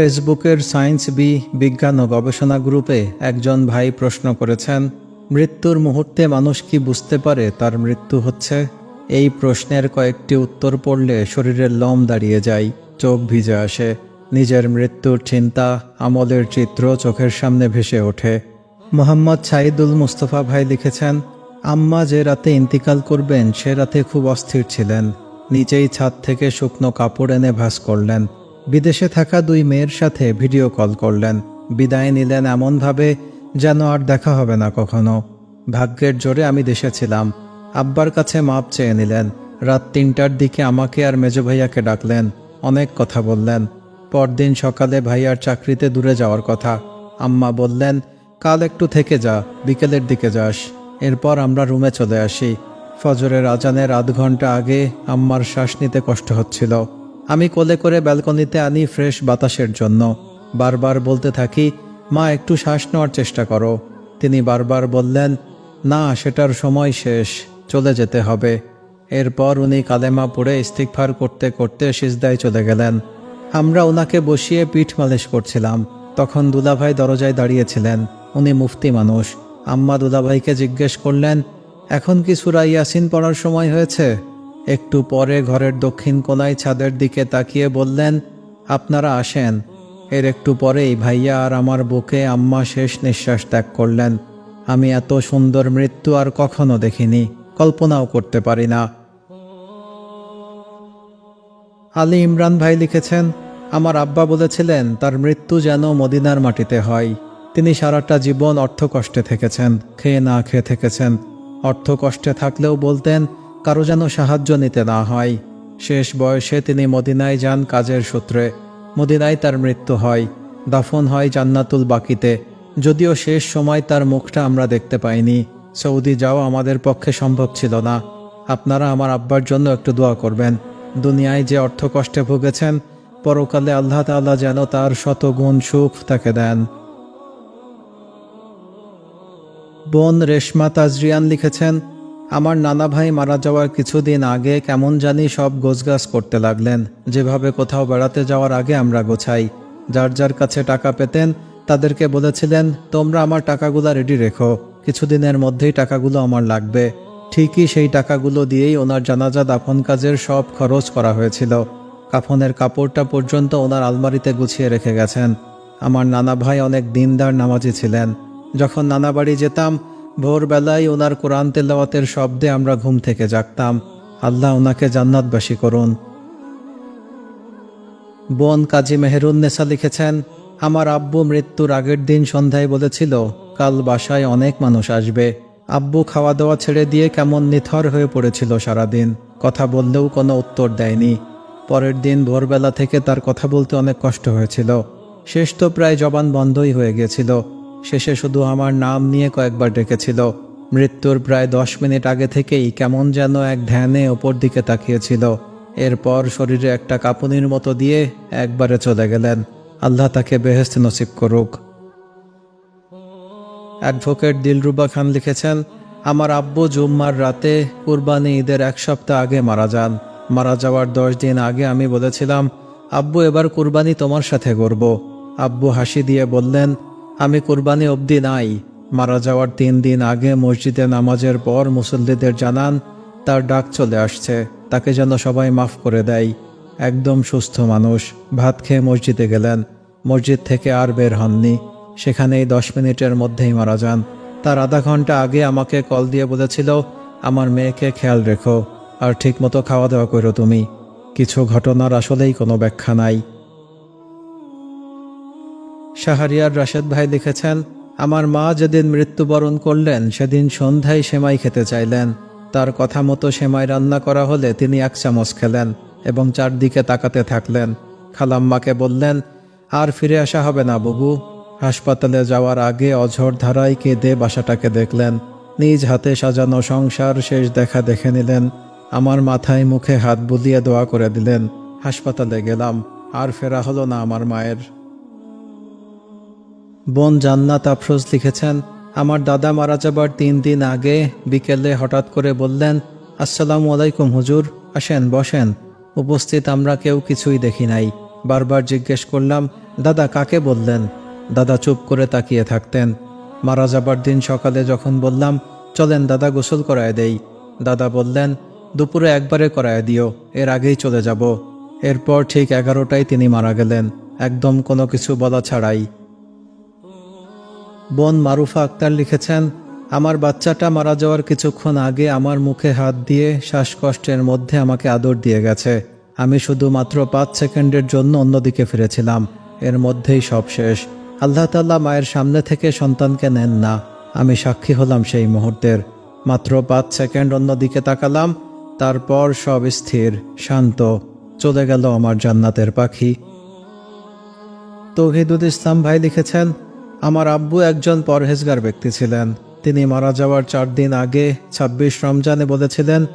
ফেসবুকের science B বিজ্ঞান ও গবেষণা গ্রুপে একজন ভাই প্রশ্ন করেছেন, মৃত্যুর মুহূর্তে মানুষ কি বুঝতে পারে তার মৃত্যু হচ্ছে? এই প্রশ্নের কয়েকটি উত্তর পড়লে শরীরের লোম দাঁড়িয়ে যায়, চোখ ভিজে আসে, নিজের মৃত্যুর চিন্তা, আমলের চিত্র চোখের সামনে ভেসে ওঠে। মোহাম্মদ সাইদুল মুস্তফা ভাই লিখেছেন, আম্মা যে রাতে ইন্তিকাল করবেন সে রাতে খুব অস্থির ছিলেন নিচেই ছাদ থেকে শুকনো কাপড় এনে ভাস করলেন। বিদেশে থাকা দুই মেয়ের সাথে ভিডিও কল করলেন। বিদায় নিলেন এমনভাবে যেন আর দেখা হবে না কখনো। ভাগ্যের জোরে আমি দেশে ছিলাম। আব্বার কাছে মাপ চেয়ে নিলেন। রাত তিনটার দিকে আমাকে আর মেজ ভাইয়াকে ডাকলেন। অনেক কথা বললেন। পরদিন সকালে ভাইয়ার চাকরিতে দূরে যাওয়ার কথা। আম্মা বললেন, কাল একটু থেকে যা, বিকেলের দিকে যাস। এরপর আমরা রুমে চলে আসি। ফজরের আজানের আধ ঘণ্টা আগে আম্মার শ্বাস নিতে কষ্ট হচ্ছিল। আমি কোলে করে ব্যালকনিতে আনি ফ্রেশ বাতাসের জন্য। বারবার বলতে থাকি, মা, একটু শ্বাস নেওয়ার চেষ্টা করো। তিনি বারবার বললেন, না, সেটার সময় শেষ, চলে যেতে হবে। এরপর উনি কালেমা পড়ে ইস্তিকফার করতে করতে সিজদায় চলে গেলেন। আমরা ওনাকে বসিয়ে পিঠ মালিশ করছিলাম। তখন দুলাভাই দরজায় দাঁড়িয়েছিলেন। উনি মুফতি মানুষ। আম্মা দুলাভাইকে জিজ্ঞেস করলেন, এখন কি সুরা ইয়াসিন পড়ার সময় হয়েছে? একটু পরে ঘরের দক্ষিণ কোনায় ছাদের দিকে তাকিয়ে বললেন, আপনারা আসেন। এর একটু পরেই ভাইয়া আর আমার বুকে আম্মা শেষ নিঃশ্বাস ত্যাগ করলেন। আমি এত সুন্দর মৃত্যু আর কখনো দেখিনি, কল্পনাও করতে পারি না। আলী ইমরান ভাই লিখেছেন, আমার আব্বা বলেছিলেন, তার মৃত্যু যেন মদিনার মাটিতে হয়। তিনি সারাটা জীবন অর্থকষ্টে থেকেছেন, খেয়ে না খেয়ে থেকেছেন। অর্থ কষ্টে থাকলেও বলতেন কারও যেন সাহায্য নিতে না হয়। শেষ বয়সে তিনি মদিনায় যান কাজের সূত্রে। মদিনায় তার মৃত্যু হয়। দাফন হয় জান্নাতুল বাকিতে। যদিও শেষ সময় তার মুখটা আমরা দেখতে পাইনি। সৌদি যাওয়া আমাদের পক্ষে সম্ভব ছিল না। আপনারা আমার আব্বার জন্য একটু দোয়া করবেন। দুনিয়ায় যে অর্থ কষ্টে ভুগেছেন, পরকালে আল্লাহ তাআলা যেন তার শতগুণ সুখ তাকে দেন। বোন রেশমা তাজরিয়ান লিখেছেন আমার নানা ভাই মারা যাওয়ার কিছুদিন আগে কেমন জানি সব গোছগাছ করতে লাগলেন। যেভাবে কোথাও বেড়াতে যাওয়ার আগে আমরা গোছাই। যার যার কাছে টাকা পেতেন, তাদেরকে বলেছিলেন, তোমরা আমার টাকাগুলো রেডি রেখো। কিছুদিনের মধ্যেই টাকাগুলো আমার লাগবে। ঠিকই সেই টাকাগুলো দিয়েই ওনার জানাজা দাফন কাজের সব খরচ করা হয়েছিল। কাফনের কাপড়টা পর্যন্ত ওনার আলমারিতে গুছিয়ে রেখে গেছেন। আমার নানা ভাই অনেক দিনদার নামাজি ছিলেন। যখন নানা বাড়ি যেতাম ভোরবেলায় ওনার কোরআন তেলাওয়াতের শব্দে আমরা ঘুম থেকে জাগতাম। আল্লাহ ওনাকে জান্নাতবাসী করুন। বোন কাজী মেহেরুন্নেসা লিখেছেন, আমার আব্বু মৃত্যুর আগের দিন সন্ধ্যায় বলেছিল, কাল বাসায় অনেক মানুষ আসবে। আব্বু খাওয়া দাওয়া ছেড়ে দিয়ে কেমন নিথর হয়ে পড়েছিল সারাদিন। কথা বললেও কোনো উত্তর দেয়নি। পরের দিন ভোরবেলা থেকে তার কথা বলতে অনেক কষ্ট হয়েছিল। শেষ তো প্রায় জবান বন্ধই হয়ে গিয়েছিল শেষে শুধু আমার নাম নিয়ে কয়েকবার ডেকেছিল। মৃত্যুর প্রায় দশ মিনিট আগে থেকেই কেমন যেন এক ধ্যানে ওপর দিকে তাকিয়েছিল। এরপর শরীরে একটা কাঁপুনির মতো দিয়ে একবারে চলে গেলেন। আল্লাহ তাকে বেহেস্ত নসিব করুক। অ্যাডভোকেট দিলরুবা খান লিখেছেন, আমার আব্বু জুম্মার রাতে কুরবানি ঈদের এক সপ্তাহ আগে মারা যান। মারা যাওয়ার দশ দিন আগে আমি বলেছিলাম, আব্বু, এবার কুরবানি তোমার সাথে করব আব্বু হাসি দিয়ে বললেন আমি কুরবানি অবধি নাই। মারা যাওয়ার তিন দিন আগে মসজিদে নামাজের পর মুসল্লিদের জানান, তার ডাক চলে আসছে। তাকে যেন সবাই মাফ করে দেয়। একদম সুস্থ মানুষ। ভাত খেয়ে মসজিদে গেলেন। মসজিদ থেকে আর বের হননি। সেখানেই দশ মিনিটের মধ্যেই মারা যান। তার আধা ঘণ্টা আগে আমাকে কল দিয়ে বলেছিল, আমার মেয়েকে খেয়াল রেখো। আর ঠিকমতো খাওয়া দাওয়া করো তুমি। কিছু ঘটনার আসলেই কোনো ব্যাখ্যা নাই। শাহরিয়ার রাশেদ ভাই লিখেছেন, আমার মা যেদিন মৃত্যুবরণ করলেন, সেদিন সন্ধ্যায় সেমাই খেতে চাইলেন। তার কথা মতো সেমাই রান্না করা হলে তিনি এক চামচ খেলেন এবং চারদিকে তাকাতে থাকলেন। খালাম্মাকে বললেন, আর ফিরে আসা হবে না বুবু। হাসপাতালে যাওয়ার আগে অঝর ধারায় কেঁদে বাসাটাকে দেখলেন। নিজ হাতে সাজানো সংসার শেষ দেখা দেখে নিলেন। আমার মাথায় মুখে হাত বুলিয়ে দোয়া করে দিলেন। হাসপাতালে গেলাম, আর ফেরা হলো না আমার মায়ের। বোন জান্নাত আফরোজ লিখেছেন, আমার দাদা মারা যাবার তিন দিন আগে বিকেলে হঠাৎ করে বললেন, আসসালামু আলাইকুম হুজুর, আসেন, বসেন। উপস্থিত আমরা কেউ কিছুই দেখি নাই। বারবার জিজ্ঞেস করলাম, দাদা, কাকে বললেন? দাদা চুপ করে তাকিয়ে থাকতেন। মারা যাবার দিন সকালে যখন বললাম, চলেন দাদা, গোসল করায় দেই। দাদা বললেন, দুপুরে একবারে করায় দিও, এর আগেই চলে যাব। এরপর ঠিক এগারোটায় তিনি মারা গেলেন। একদম কোনো কিছু বলা ছাড়াই বোন মারুফা আক্তার লিখেছেন, আমার বাচ্চাটা মারা যাওয়ার কিছুক্ষণ আগে আমার মুখে হাত দিয়ে শ্বাসকষ্টের মধ্যে আমাকে আদর দিয়ে গেছে। আমি শুধুমাত্র পাঁচ সেকেন্ডের জন্য অন্যদিকে ফিরেছিলাম। এর মধ্যেই সব শেষ। আল্লাহ তাল্লাহ মায়ের সামনে থেকে সন্তানকে নেন না। আমি সাক্ষী হলাম সেই মুহূর্তের। মাত্র পাঁচ সেকেন্ড অন্যদিকে তাকালাম। তারপর সব স্থির, শান্ত। চলে গেল আমার জান্নাতের পাখি। তৌহিদুল ইসলাম ভাই লিখেছেন আমার আব্বু একজন পরহেজগার ব্যক্তি ছিলেন। তিনি মারা যাওয়ার চার দিন আগে ২৬ রমজানে বলেছিলেন,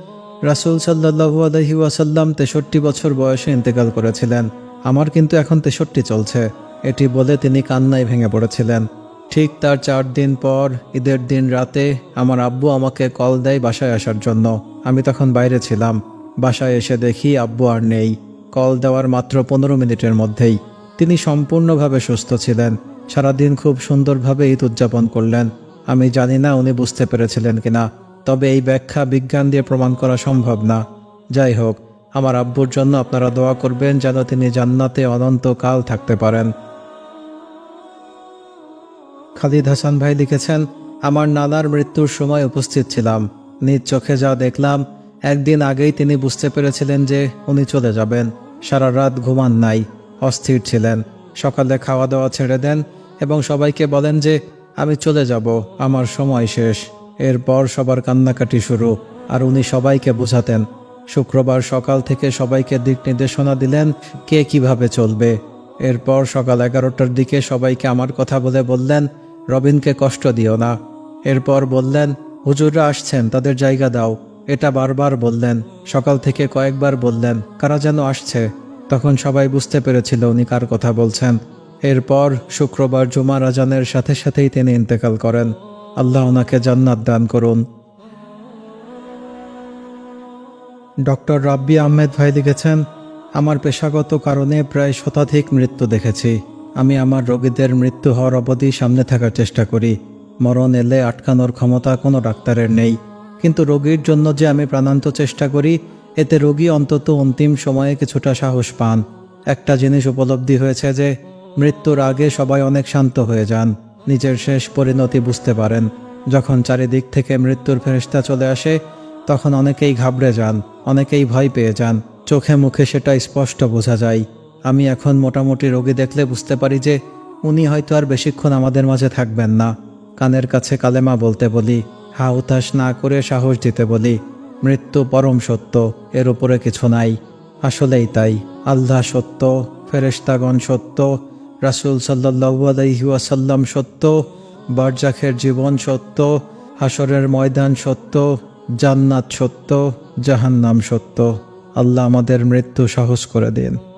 রাসুল সাল্লাহু আলহি ওয়াসাল্লাম তেষট্টি বছর বয়সে ইন্তেকাল করেছিলেন। আমার কিন্তু এখন তেষট্টি চলছে। এটি বলে তিনি কান্নায় ভেঙে পড়েছিলেন। ঠিক তার চার দিন পর, ঈদের দিন রাতে, আমার আব্বু আমাকে কল দেয় বাসায় আসার জন্য। আমি তখন বাইরে ছিলাম। বাসায় এসে দেখি আব্বু আর নেই। কল দেওয়ার মাত্র পনেরো মিনিটের মধ্যেই। তিনি সম্পূর্ণভাবে সুস্থ ছিলেন। সারাদিন খুব সুন্দরভাবে ঈদ উদযাপন করলেন। আমি জানি না উনি বুঝতে পেরেছিলেন কিনা, তবে এই ব্যাখ্যা বিজ্ঞান দিয়ে প্রমাণ করা সম্ভব না। যাই হোক, আমার আব্বুর জন্য আপনারা দোয়া করবেন যেন তিনি জান্নাতে অনন্তকাল থাকতে পারেন। খালিদ হাসান ভাই লিখেছেন, আমার নানার মৃত্যুর সময় উপস্থিত ছিলাম। নিজ চোখে যা দেখলাম, একদিন আগেই তিনি বুঝতে পেরেছিলেন যে উনি চলে যাবেন। সারা রাত ঘুমান নাই, অস্থির ছিলেন। সকালে খাওয়া দাওয়া ছেড়ে দেন এবং সবাইকে বলেন যে, আমি চলে যাব, আমার সময় শেষ। এরপর সবার কান্নাকাটি শুরু, আর উনি সবাইকে বোঝাতেন। শুক্রবার সকাল থেকে সবাইকে দিক নির্দেশনা দিলেন কে কীভাবে চলবে। এরপর সকাল এগারোটার দিকে সবাইকে আমার কথা বলে বললেন, রবিনকে কষ্ট দিও না। এরপর বললেন, হুজুররা আসছেন, তাদের জায়গা দাও। এটা বারবার বললেন। সকাল থেকে কয়েকবার বললেন, কারা যেন আসছে? তখন সবাই বুঝতে পেরেছিল উনি কার কথা বলছেন। এরপর শুক্রবার জুমার আজানের সাথে সাথেই তিনি ইন্তেকাল করেন। আল্লাহ ওনাকে জান্নাত দান করুন। ডক্টর রাব্বি আহমেদ ভাই লিখেছেন, আমার পেশাগত কারণে প্রায় শতাধিক মৃত্যু দেখেছি। আমি আমার রোগীদের মৃত্যু হওয়ার অবধি সামনে থাকার চেষ্টা করি। মরণ এলে আটকানোর ক্ষমতা কোনো ডাক্তারের নেই। কিন্তু রোগীর জন্য যে আমি প্রাণান্ত চেষ্টা করি এতে রোগী অন্তত অন্তিম সময়ে কিছুটা সাহস পান। একটা জিনিস উপলব্ধি হয়েছে যে, মৃত্যুর আগে সবাই অনেক শান্ত হয়ে যান। নিজের শেষ পরিণতি বুঝতে পারেন। যখন চারিদিক থেকে মৃত্যুর ফেরিস্তা চলে আসে, তখন অনেকেই ঘাবড়ে যান, অনেকেই ভয় পেয়ে যান। চোখে মুখে সেটা স্পষ্ট বোঝা যায়। আমি এখন মোটামুটি রোগী দেখলে বুঝতে পারি যে, উনি হয়তো আর বেশিক্ষণ আমাদের মাঝে থাকবেন না। কানের কাছে কালেমা বলতে বলি হা উতাস না করে সাহস দিতে বলি। মৃত্যু পরম সত্য, এর উপরে কিছু নাই। আসলেই তাই, আল্লাহ সত্য, ফেরেশতাগণ সত্য, রাসুল সাল্লাসাল্লাম সত্য, বারজাখের জীবন সত্য হাসরের ময়দান সত্য, জান্নাত সত্য, জাহান্নাম সত্য। আল্লাহ আমাদের মৃত্যু সাহস করে দিন।